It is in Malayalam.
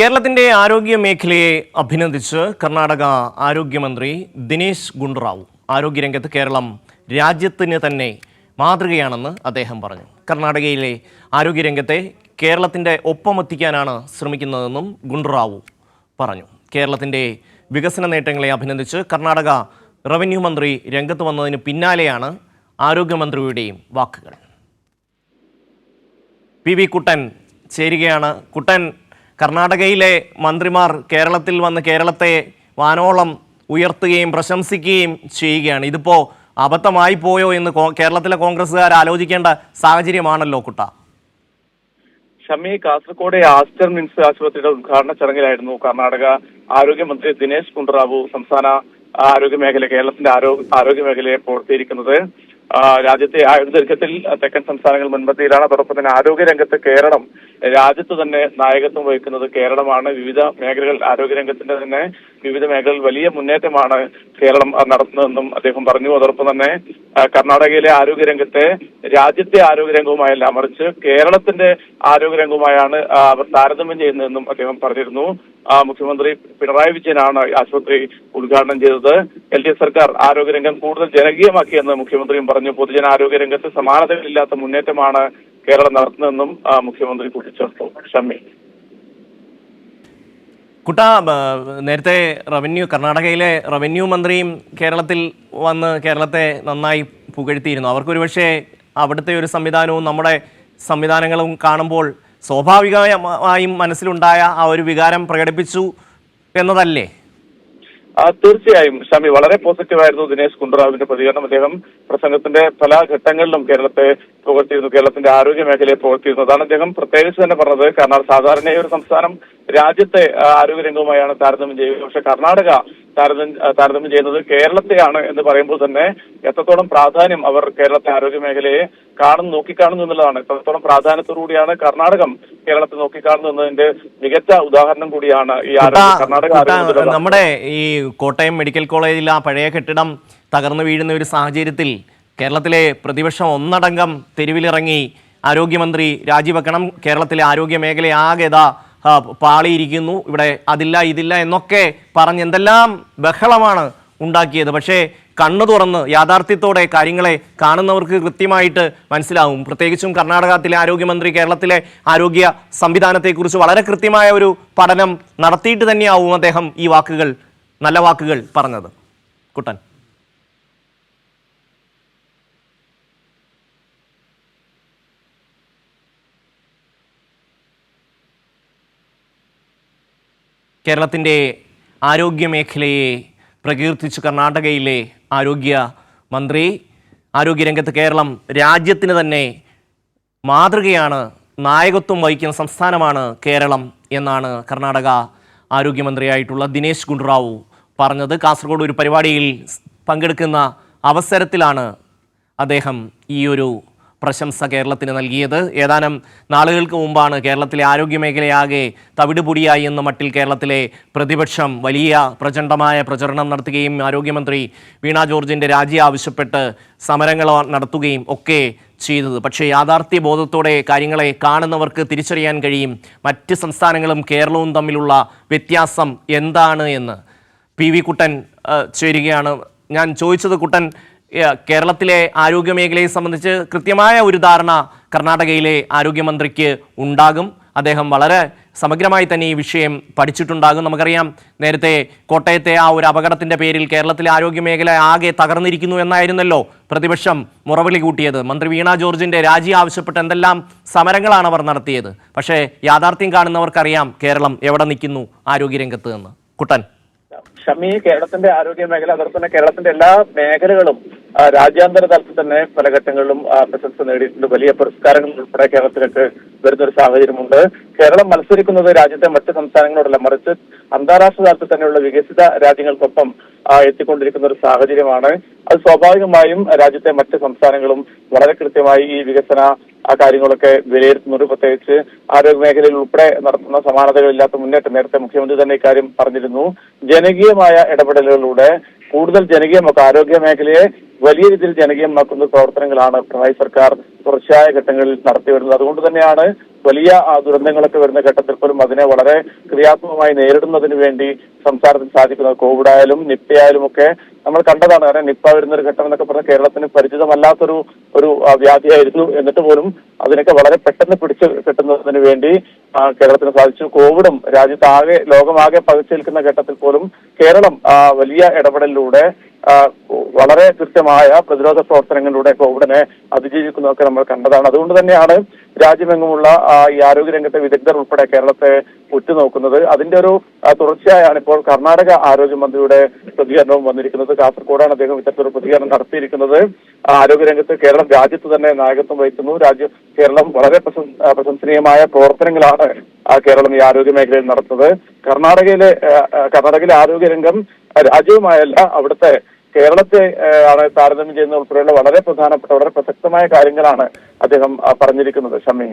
കേരളത്തിന്റെ ആരോഗ്യ മേഖലയെ അഭിനന്ദിച്ച് കർണാടക ആരോഗ്യമന്ത്രി ദിനേശ് ഗുണ്ടറാവു ആരോഗ്യരംഗത്ത് കേരളം രാജ്യത്തിന് തന്നെ മാതൃകയാണെന്ന് അദ്ദേഹം പറഞ്ഞു. കർണാടകയിലെ ആരോഗ്യരംഗത്തെ കേരളത്തിന്റെ ഒപ്പമെത്തിക്കാനാണ് ശ്രമിക്കുന്നതെന്നും ഗുണ്ടറാവു പറഞ്ഞു. കേരളത്തിന്റെ വികസന നേട്ടങ്ങളെ അഭിനന്ദിച്ച് കർണാടക റവന്യൂ മന്ത്രി രംഗത്ത് വന്നതിന് പിന്നാലെയാണ് ആരോഗ്യമന്ത്രിയുടെയും വാക്കുകൾ. പി വി കുട്ടൻ ചേരുകയാണ്. കുട്ടൻ കർണാടകയിലെ മന്ത്രിമാർ കേരളത്തിൽ വന്ന് കേരളത്തെ വാനോളം ഉയർത്തുകയും പ്രശംസിക്കുകയും ചെയ്യുകയാണ്. ഇതിപ്പോൾ അബദ്ധമായി പോയോ എന്ന് കേരളത്തിലെ കോൺഗ്രസ്സുകാർ ആലോചിക്കേണ്ട സാഹചര്യമാണല്ലോ കുട്ട. ഷമി കാസർഗോഡ് ആസ്റ്റർ മിൻസ് ആശുപത്രിയുടെ ഉദ്ഘാടന ചടങ്ങിലായിരുന്നു കർണാടക ആരോഗ്യമന്ത്രി ദിനേശ് കുണ്ടറാവു സംസ്ഥാന ആരോഗ്യ മേഖല കേരളത്തിന്റെ ആരോഗ്യ ആരോഗ്യ മേഖലയെ പുറത്തിരിക്കുന്നത് ആ, രാജ്യത്തെ ആയുർദൈർഘ്യത്തിൽ തെക്കൻ സംസ്ഥാനങ്ങൾ മുൻപന്തിയിലാണ്. അതോടൊപ്പം തന്നെ ആരോഗ്യ രംഗത്ത് കേരളം രാജ്യത്ത് തന്നെ നായകത്വം വഹിക്കുന്നത് കേരളമാണ്. വിവിധ മേഖലകൾ ആരോഗ്യരംഗത്തിന്റെ തന്നെ വിവിധ മേഖലകളിൽ വലിയ മുന്നേറ്റമാണ് കേരളം നടത്തുന്നതെന്നും അദ്ദേഹം പറഞ്ഞു. അതോടൊപ്പം തന്നെ കർണാടകയിലെ ആരോഗ്യരംഗത്തെ രാജ്യത്തെ ആരോഗ്യരംഗവുമായല്ല മറിച്ച് കേരളത്തിന്റെ ആരോഗ്യരംഗവുമായാണ് അവർ താരതമ്യം ചെയ്യുന്നതെന്നും അദ്ദേഹം പറഞ്ഞിരുന്നു. മുഖ്യമന്ത്രി പിണറായി വിജയനാണ് ആശുപത്രി ഉദ്ഘാടനം ചെയ്തത്. എൽ ഡി എഫ് സർക്കാർ ആരോഗ്യരംഗം കൂടുതൽ ജനകീയമാക്കിയെന്ന് മുഖ്യമന്ത്രിയും പറഞ്ഞു. പൊതുജന രംഗത്ത് സമാനതകളില്ലാത്ത മുന്നേറ്റമാണ് കേരളം നടത്തുന്നതെന്നും മുഖ്യമന്ത്രി കൂട്ടിച്ചേർത്തു. ഷമ്മി. കുട്ട നേരത്തെ റവന്യൂ കർണാടകയിലെ റവന്യൂ മന്ത്രിയും കേരളത്തിൽ വന്ന് കേരളത്തെ നന്നായി പുകഴ്ത്തിയിരുന്നു. അവർക്കൊരു പക്ഷേ അവിടുത്തെ ഒരു സംവിധാനവും നമ്മുടെ സംവിധാനങ്ങളും കാണുമ്പോൾ സ്വാഭാവികമായും മനസ്സിലുണ്ടായ ആ ഒരു വികാരം പ്രകടിപ്പിച്ചു എന്നതല്ലേ? തീർച്ചയായും. ഷമി വളരെ പോസിറ്റീവായിരുന്നു ദിനേശ് കുണ്ടുറാവിന്റെ പ്രതികരണം. അദ്ദേഹം പ്രസംഗത്തിന്റെ പല ഘട്ടങ്ങളിലും കേരളത്തെ പുകഴ്ത്തിയിരുന്നു. കേരളത്തിന്റെ ആരോഗ്യ മേഖലയെ പുകഴ്ത്തിയിരുന്നു. അതാണ് അദ്ദേഹം പ്രത്യേകിച്ച് തന്നെ പറഞ്ഞത്. കാരണം സാധാരണയായി ഒരു സംസ്ഥാനം രാജ്യത്തെ ആരോഗ്യരംഗവുമായാണ് ആരോഗ്യ രംഗവുമായാണ് താരതമ്യം ചെയ്യുന്നത്. പക്ഷെ കർണാടക താരതമ്യം ചെയ്യുന്നത് കേരളത്തെയാണ് എന്ന് പറയുമ്പോൾ തന്നെ എത്രത്തോളം പ്രാധാന്യം അവർ കേരളത്തെ ആരോഗ്യ മേഖലയെ കാണുന്നു നോക്കിക്കാണുന്നു എന്നുള്ളതാണ്. എത്രത്തോളം പ്രാധാന്യത്തോടുകൂടിയാണ് കർണാടകം കേരളത്തെ നോക്കിക്കാണുന്നു എന്നതിന്റെ മികച്ച ഉദാഹരണം കൂടിയാണ് ഈ കർണാടക നമ്മുടെ ഈ കോട്ടയം മെഡിക്കൽ കോളേജിൽ ആ പഴയ കെട്ടിടം തകർന്നു വീഴുന്ന ഒരു സാഹചര്യത്തിൽ കേരളത്തിലെ പ്രതിപക്ഷം ഒന്നടങ്കം തെരുവിലിറങ്ങി ആരോഗ്യമന്ത്രി രാജിവെക്കണം. കേരളത്തിലെ ആരോഗ്യ മേഖല ആകെ ഇതാ ആ, പാളിയിരിക്കുന്നു. ഇവിടെ അതില്ല ഇതില്ല എന്നൊക്കെ പറഞ്ഞ് എന്തെല്ലാം ബഹളമാണ് ഉണ്ടാക്കിയത്. പക്ഷേ കണ്ണു തുറന്ന് യാഥാർത്ഥ്യത്തോടെ കാര്യങ്ങളെ കാണുന്നവർക്ക് കൃത്യമായിട്ട് മനസ്സിലാവും. പ്രത്യേകിച്ചും കർണാടകത്തിലെ ആരോഗ്യമന്ത്രി കേരളത്തിലെ ആരോഗ്യ സംവിധാനത്തെക്കുറിച്ച് വളരെ കൃത്യമായ ഒരു പഠനം നടത്തിയിട്ട് തന്നെയാവും അദ്ദേഹം ഈ വാക്കുകൾ നല്ല വാക്കുകൾ പറഞ്ഞത്. കുട്ടൻ. കേരളത്തിന്റെ ആരോഗ്യ മേഖലയെ പ്രകീർത്തിച്ച് കർണാടകയിലെ ആരോഗ്യ മന്ത്രി ആരോഗ്യരംഗത്ത് കേരളം രാജ്യത്തിന് തന്നെ മാതൃകയാണ് നായകത്വം വഹിക്കുന്ന സംസ്ഥാനമാണ് കേരളം എന്നാണ് കർണാടക ആരോഗ്യമന്ത്രിയായിട്ടുള്ള ദിനേശ് ഗുണ്ടുറാവു പറഞ്ഞത്. കാസർഗോഡ് ഒരു പരിപാടിയിൽ പങ്കെടുക്കുന്ന അവസരത്തിലാണ് അദ്ദേഹം ഈ ഒരു പ്രശംസ കേരളത്തിന് നൽകിയത്. ഏതാനും നാളുകൾക്ക് മുമ്പാണ് കേരളത്തിലെ ആരോഗ്യമേഖലയാകെ തവിടുപൊടിയായി എന്ന മട്ടിൽ കേരളത്തിലെ പ്രതിപക്ഷം വലിയ പ്രചണ്ഡമായ പ്രചരണം നടത്തുകയും ആരോഗ്യമന്ത്രി വീണ ജോർജിന്റെ രാജി ആവശ്യപ്പെട്ട് സമരങ്ങൾ നടത്തുകയും ഒക്കെ ചെയ്തത്. പക്ഷേ യാഥാർത്ഥ്യ ബോധത്തോടെ കാര്യങ്ങളെ കാണുന്നവർക്ക് തിരിച്ചറിയാൻ കഴിയും. മറ്റ് സംസ്ഥാനങ്ങളും കേരളവും തമ്മിലുള്ള വ്യത്യാസം എന്താണ് എന്ന്. പി വി കുട്ടൻ ചേരുകയാണ്. ഞാൻ ചോദിച്ചത് കുട്ടൻ കേരളത്തിലെ ആരോഗ്യ മേഖലയെ സംബന്ധിച്ച് കൃത്യമായ ഒരു ധാരണ കർണാടകയിലെ ആരോഗ്യമന്ത്രിക്ക് ഉണ്ടാകും. അദ്ദേഹം വളരെ സമഗ്രമായി തന്നെ ഈ വിഷയം പഠിച്ചിട്ടുണ്ടാകും. നമുക്കറിയാം നേരത്തെ കോട്ടയത്തെ ആ ഒരു അപകടത്തിന്റെ പേരിൽ കേരളത്തിലെ ആരോഗ്യ മേഖല ആകെ തകർന്നിരിക്കുന്നു എന്നായിരുന്നല്ലോ പ്രതിപക്ഷം മുറവിളി കൂട്ടിയത്. മന്ത്രി വീണ ജോർജിന്റെ രാജി ആവശ്യപ്പെട്ട് എന്തെല്ലാം സമരങ്ങളാണ് അവർ നടത്തിയത്. പക്ഷേ യാഥാർത്ഥ്യം കാണുന്നവർക്കറിയാം കേരളം എവിടെ നിൽക്കുന്നു ആരോഗ്യരംഗത്ത് എന്ന്. കുട്ടൻ. ഷമി കേരളത്തിന്റെ ആരോഗ്യ മേഖല അതുപോലെ തന്നെ കേരളത്തിന്റെ എല്ലാ മേഖലകളും രാജ്യാന്തര തലത്തിൽ തന്നെ പല ഘട്ടങ്ങളിലും പ്രശംസ നേടിയിട്ടുണ്ട്. വലിയ പുരസ്കാരങ്ങൾ ഉൾപ്പെടെ കേരളത്തിലേക്ക് വരുന്ന ഒരു സാഹചര്യമുണ്ട്. കേരളം മത്സരിക്കുന്നത് രാജ്യത്തെ മറ്റ് സംസ്ഥാനങ്ങളോടല്ല മറിച്ച് അന്താരാഷ്ട്ര തലത്തിൽ തന്നെയുള്ള വികസിത രാജ്യങ്ങൾക്കൊപ്പം എത്തിക്കൊണ്ടിരിക്കുന്ന ഒരു സാഹചര്യമാണ്. അത് സ്വാഭാവികമായും രാജ്യത്തെ മറ്റ് സംസ്ഥാനങ്ങളും വളരെ കൃത്യമായി ഈ വികസന ആ കാര്യങ്ങളൊക്കെ വിലയിരുത്തുന്നുണ്ട് പ്രത്യേകിച്ച് ആരോഗ്യ മേഖലയിൽ ഉൾപ്പെടെ നടത്തുന്ന സമാനതകളില്ലാത്ത മുന്നേറ്റം നേരത്തെ മുഖ്യമന്ത്രി തന്നെ ഇക്കാര്യം പറഞ്ഞിരുന്നു. ജനകീയമായ ഇടപെടലുകളിലൂടെ കൂടുതൽ ജനകീയമാക്കുക ആരോഗ്യ മേഖലയെ വലിയ രീതിയിൽ ജനകീയമാക്കുന്ന പ്രവർത്തനങ്ങളാണ് പിണറായി സർക്കാർ തുടർച്ചയായ ഘട്ടങ്ങളിൽ നടത്തി വരുന്നത്. അതുകൊണ്ട് തന്നെയാണ് വലിയ ദുരന്തങ്ങളൊക്കെ വരുന്ന ഘട്ടത്തിൽ പോലും അതിനെ വളരെ ക്രിയാത്മകമായി നേരിടുന്നതിന് വേണ്ടി സംസ്ഥാനത്തിന് സാധിക്കുന്നത്. കോവിഡ് ആയാലും നിപ്പ ആയാലും ഒക്കെ നമ്മൾ കണ്ടതാണ്. കാരണം നിപ്പ വരുന്ന ഒരു ഘട്ടം എന്നൊക്കെ പറഞ്ഞാൽ കേരളത്തിന് പരിചിതമല്ലാത്തൊരു ഒരു വ്യാധിയായിരുന്നു. എന്നിട്ട് പോലും അതിനൊക്കെ വളരെ പെട്ടെന്ന് പിടിച്ചു കെട്ടുന്നതിന് വേണ്ടി കേരളത്തിന് സാധിച്ചു. കോവിഡും രാജ്യത്താകെ ലോകമാകെ പകച്ചേൽക്കുന്ന ഘട്ടത്തിൽ പോലും കേരളം വലിയ ഇടപെടലിലൂടെ വളരെ കൃത്യമായ പ്രതിരോധ പ്രവർത്തനങ്ങളിലൂടെ കോവിഡിനെ അതിജീവിക്കുന്നതൊക്കെ നമ്മൾ കണ്ടതാണ്. അതുകൊണ്ട് തന്നെയാണ് രാജ്യമെങ്ങുമുള്ള ഈ ആരോഗ്യരംഗത്തെ വിദഗ്ധർ ഉൾപ്പെടെ കേരളത്തെ ഉറ്റുനോക്കുന്നത്. അതിന്റെ ഒരു തുടർച്ചയായാണ് ഇപ്പോൾ കർണാടക ആരോഗ്യമന്ത്രിയുടെ പ്രതികരണവും വന്നിരിക്കുന്നത്. കാസർഗോഡാണ് അദ്ദേഹം ഇത്തരത്തിലൊരു പ്രതികരണം നടത്തിയിരിക്കുന്നത്. ആരോഗ്യ ആരോഗ്യരംഗത്ത് കേരളം രാജ്യത്ത് തന്നെ നായകത്വം വഹിക്കുന്നു. രാജ്യ കേരളം വളരെ പ്രശം- പ്രശംസനീയമായ പ്രവർത്തനങ്ങളാണ് കേരളം ഈ ആരോഗ്യ മേഖലയിൽ നടത്തുന്നത്. കർണാടകയിലെ കർണാടകയിലെ ആരോഗ്യരംഗം രാജ്യവുമായല്ല അവിടുത്തെ കേരളത്തെ ആണ് താരതമ്യം ചെയ്യുന്ന ഉൾപ്പെടെയുള്ള വളരെ പ്രധാനപ്പെട്ട വളരെ പ്രസക്തമായ കാര്യങ്ങളാണ് അദ്ദേഹം പറഞ്ഞിരിക്കുന്നത്. ഷമി.